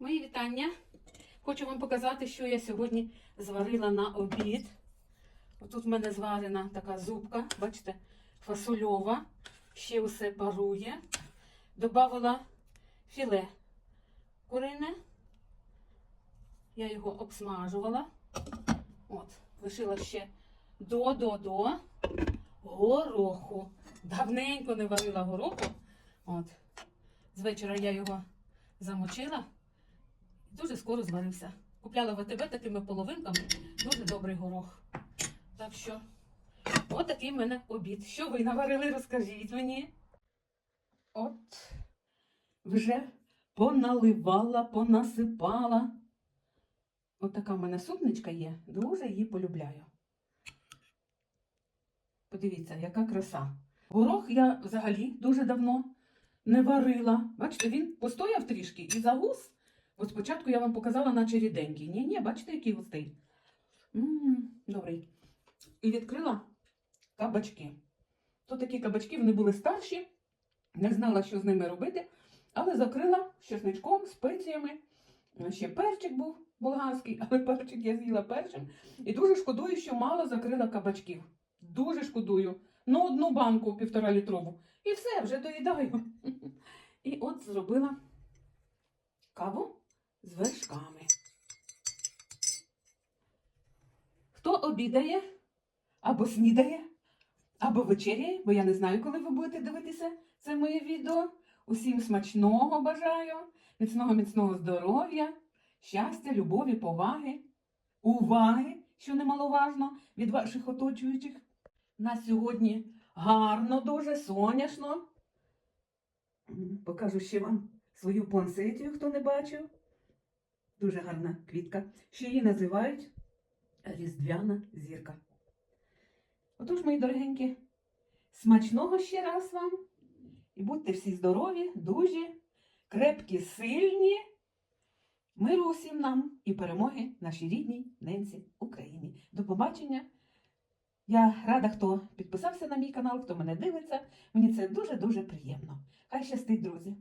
Мої вітання. Хочу вам показати, що я сьогодні зварила на обід. Отут в мене зварена така зубка, бачите, фасольова. Ще усе парує. Добавила філе курине. Я його обсмажувала. От, лишила ще до-до-до гороху. Давненько не варила гороху. От. З вечора я його замочила. Дуже скоро зварився. Купляла в АТБ такими половинками. Дуже добрий горох. Так що, отакий в мене обід. Що ви наварили, розкажіть мені. От, вже поналивала, понасипала. От така в мене супничка є. Дуже її полюбляю. Подивіться, яка краса. Горох я взагалі дуже давно не варила. Бачите, він постояв трішки і загус. От спочатку я вам показала, наче ріденький. Ні, ні, бачите, який густий. М, Добрий. І відкрила кабачки. То такі кабачки, вони були старші, не знала, що з ними робити, але закрила чесничком, спеціями. Ще перчик був болгарський, але перчик я з'їла першим. І дуже шкодую, що мало закрила кабачків. Дуже шкодую. Ну, одну банку півтора літрову. І все, вже доїдаю. І от зробила каву з вершками. Хто обідає, або снідає, або вечеряє, бо я не знаю, коли ви будете дивитися це моє відео. Усім смачного бажаю, міцного, міцного здоров'я, щастя, любові, поваги, уваги, що немаловажно, від ваших оточуючих. На сьогодні гарно, дуже соняшно. Покажу ще вам свою пансетію, хто не бачив. Дуже гарна квітка. Ще її називають різдвяна зірка. Отож, мої дорогенькі, смачного ще раз вам. І будьте всі здорові, дужі, крепкі, сильні. Миру усім нам і перемоги нашій рідній ненці Україні. До побачення! Я рада, хто підписався на мій канал, хто мене дивиться. Мені це дуже-дуже приємно. Хай щастить, друзі!